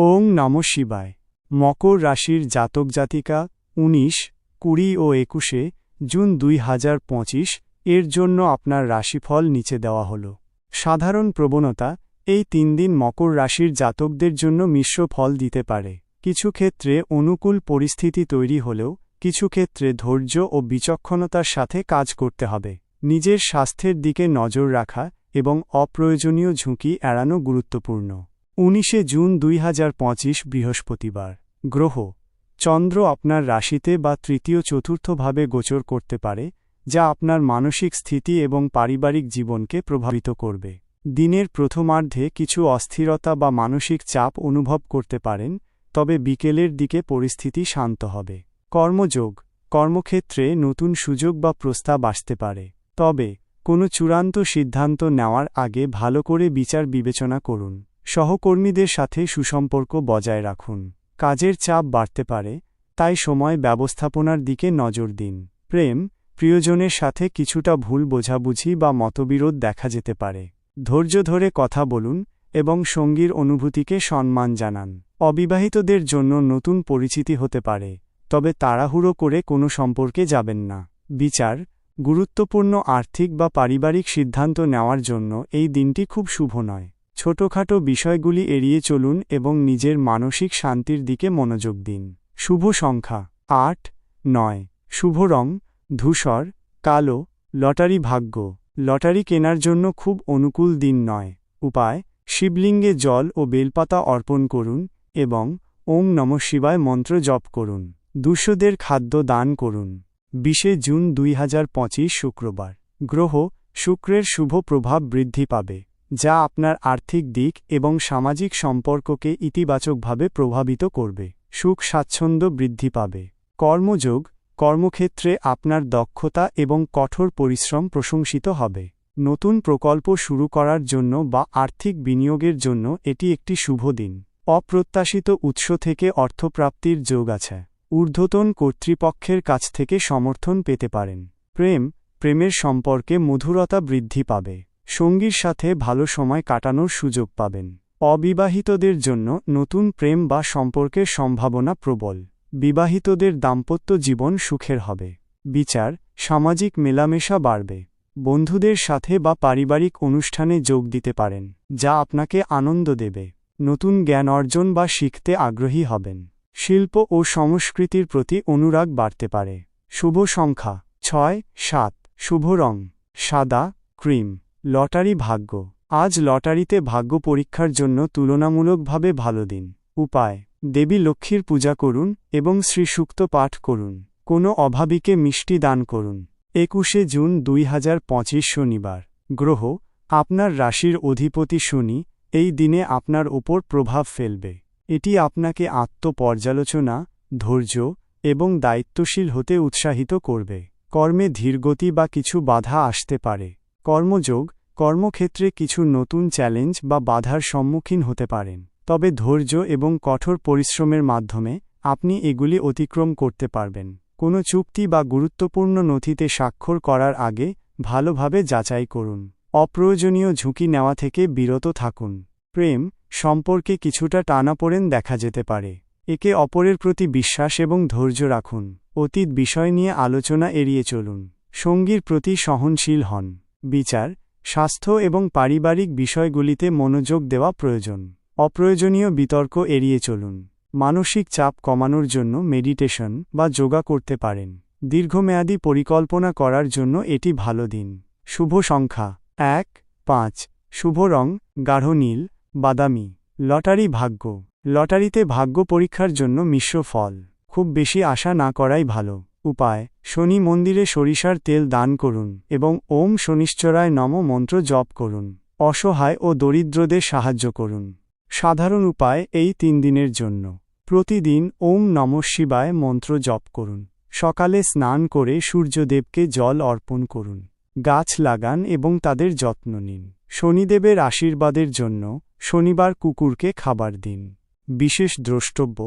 ওং নম শিবায়। মকর রাশির জাতক জাতিকা উনিশ, কুড়ি ও একুশে জুন দুই হাজার পঁচিশ এর জন্য আপনার রাশিফল নিচে দেওয়া হল। সাধারণ প্রবণতা, এই তিন দিন মকর রাশির জাতকদের জন্য মিশ্র ফল দিতে পারে। কিছু ক্ষেত্রে অনুকূল পরিস্থিতি তৈরি হলেও, কিছু ক্ষেত্রে ধৈর্য ও বিচক্ষণতার সাথে কাজ করতে হবে। নিজের স্বাস্থ্যের দিকে নজর রাখা এবং অপ্রয়োজনীয় ঝুঁকি এড়ানো গুরুত্বপূর্ণ। উনিশে জুন দুই হাজার পঁচিশ বৃহস্পতিবার। গ্রহ, চন্দ্র আপনার রাশিতে বা তৃতীয় চতুর্থভাবে গোচর করতে পারে, যা আপনার মানসিক স্থিতি এবং পারিবারিক জীবনকে প্রভাবিত করবে। দিনের প্রথমার্ধে কিছু অস্থিরতা বা মানসিক চাপ অনুভব করতে পারেন, তবে বিকেলের দিকে পরিস্থিতি শান্ত হবে। কর্মযোগ, কর্মক্ষেত্রে নতুন সুযোগ বা প্রস্তাব আসতে পারে। তবে, কোনো চূড়ান্ত সিদ্ধান্ত নেওয়ার আগে ভালো করে বিচার বিবেচনা করুন। সহকর্মীদের সাথে সুসম্পর্ক বজায় রাখুন। কাজের চাপ বাড়তে পারে, তাই সময় ব্যবস্থাপনার দিকে নজর দিন। প্রেম, প্রিয়জনের সাথে কিছুটা ভুল বোঝাবুঝি বা মতবিরোধ দেখা যেতে পারে। ধৈর্য ধরে কথা বলুন এবং সঙ্গীর অনুভূতিকে সম্মান জানান। অবিবাহিতদের জন্য নতুন পরিচিতি হতে পারে, তবে তাড়াহুড়ো করে কোনো সম্পর্কে যাবেন না। বিচার, গুরুত্বপূর্ণ আর্থিক বা পারিবারিক সিদ্ধান্ত নেওয়ার জন্য এই দিনটি খুব শুভ নয়। ছোটখাটো বিষয়গুলি এড়িয়ে চলুন এবং নিজের মানসিক শান্তির দিকে মনোযোগ দিন। শুভ সংখ্যা। আট, নয়। শুভ রং, ধূসর, কালো, লটারি ভাগ্য। লটারি কেনার জন্য খুব অনুকূল দিন নয়। উপায়, শিবলিঙ্গে জল ও বেলপাতা অর্পণ করুন এবং ওম নম শিবায় মন্ত্র জপ করুন। দুশোদের খাদ্য দান করুন। বিশে জুন দুই হাজার পঁচিশ শুক্রবার। গ্রহ, শুক্রের শুভ প্রভাব বৃদ্ধি পাবে। যা আপনার আর্থিক দিক এবং সামাজিক সম্পর্ককে ইতিবাচকভাবে প্রভাবিত করবে। সুখ স্বাচ্ছন্দ্য বৃদ্ধি পাবে। কর্মযোগ, কর্মক্ষেত্রে আপনার দক্ষতা এবং কঠোর পরিশ্রম প্রশংসিত হবে। নতুন প্রকল্প শুরু করার জন্য বা আর্থিক বিনিয়োগের জন্য এটি একটি শুভ দিন। অপ্রত্যাশিত উৎস থেকে অর্থপ্রাপ্তির যোগ আছে। ঊর্ধ্বতন কর্তৃপক্ষের কাছ থেকে সমর্থন পেতে পারেন। প্রেম, প্রেমের সম্পর্কে মধুরতা বৃদ্ধি পাবে। সঙ্গীর সাথে ভালো সময় কাটানোর সুযোগ পাবেন। অবিবাহিতদের জন্য নতুন প্রেম বা সম্পর্কের সম্ভাবনা প্রবল। বিবাহিতদের দাম্পত্য জীবন সুখের হবে। বিচার, সামাজিক মেলামেশা বাড়বে। বন্ধুদের সাথে বা পারিবারিক অনুষ্ঠানে যোগ দিতে পারেন, যা আপনাকে আনন্দ দেবে। নতুন জ্ঞান অর্জন বা শিখতে আগ্রহী হবেন। শিল্প ও সংস্কৃতির প্রতি অনুরাগ বাড়তে পারে। শুভ সংখ্যা, ছয়, সাত। শুভ রং, সাদা, ক্রিম। লটারি ভাগ্য। আজ লটারিতে ভাগ্য পরীক্ষার জন্য তুলনামূলকভাবে ভালো দিন। উপায়, দেবী লক্ষ্মীর পূজা করুন এবং শ্রীসুক্ত পাঠ করুন। কোনো অভাবীকে মিষ্টি দান করুন। একুশে জুন দুই হাজার পঁচিশ শনিবার। গ্রহ, আপনার রাশির অধিপতি শনি, এই দিনে আপনার ওপর প্রভাব ফেলবে। এটি আপনাকে আত্মপর্যালোচনা, ধৈর্য এবং দায়িত্বশীল হতে উৎসাহিত করবে। কর্মে ধীরগতি বা কিছু বাধা আসতে পারে। কর্মযোগ, কর্মক্ষেত্রে কিছু নতুন চ্যালেঞ্জ বা বাধার সম্মুখীন হতে পারেন। তবে ধৈর্য এবং কঠোর পরিশ্রমের মাধ্যমে আপনি এগুলি অতিক্রম করতে পারবেন। কোনো চুক্তি বা গুরুত্বপূর্ণ নথিতে স্বাক্ষর করার আগে ভালোভাবে যাচাই করুন। অপ্রয়োজনীয় ঝুঁকি নেওয়া থেকে বিরত থাকুন। প্রেম সম্পর্কে কিছুটা টানাপোড়েন দেখা যেতে পারে। একে অপরের প্রতি বিশ্বাস এবং ধৈর্য রাখুন। অতীত বিষয় নিয়ে আলোচনা এড়িয়ে চলুন। সঙ্গীর প্রতি সহনশীল হন। বিচার, স্বাস্থ্য এবং পারিবারিক বিষয়গুলিতে মনোযোগ দেওয়া প্রয়োজন। অপ্রয়োজনীয় বিতর্ক এড়িয়ে চলুন। মানসিক চাপ কমানোর জন্য মেডিটেশন বা যোগা করতে পারেন। দীর্ঘমেয়াদী পরিকল্পনা করার জন্য এটি ভালো দিন। শুভ সংখ্যা। এক, পাঁচ। শুভ রং, গাঢ় নীল, বাদামি। লটারি ভাগ্য। লটারিতে ভাগ্য পরীক্ষার জন্য মিশ্র ফল। খুব বেশি আশা না করাই ভালো। উপায়, শনি মন্দিরে সরিষার তেল দান করুন এবং ওম শনিশ্চরায় নম মন্ত্র জপ করুন, অসহায় ও দরিদ্রদের সাহায্য করুন। সাধারণ উপায়, এই তিন দিনের জন্য। প্রতিদিন ওম নম শিবায় মন্ত্র জপ করুন। সকালে স্নান করে সূর্যদেবকে জল অর্পণ করুন। গাছ লাগান এবং তাদের যত্ন নিন। শনিদেবের আশীর্বাদের জন্য শনিবার কুকুরকে খাবার দিন। বিশেষ দ্রষ্টব্য,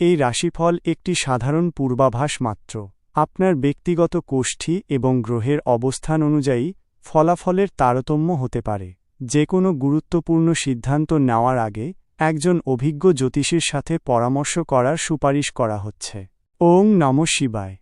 এই রাশিফল একটি সাধারণ পূর্বাভাস মাত্র। আপনার ব্যক্তিগত কোষ্ঠী এবং গ্রহের অবস্থান অনুযায়ী ফলাফলের তারতম্য হতে পারে। যে কোনো গুরুত্বপূর্ণ সিদ্ধান্ত নেওয়ার আগে একজন অভিজ্ঞ জ্যোতিষীর সাথে পরামর্শ করার সুপারিশ করা হচ্ছে। ওং নম শিবায়।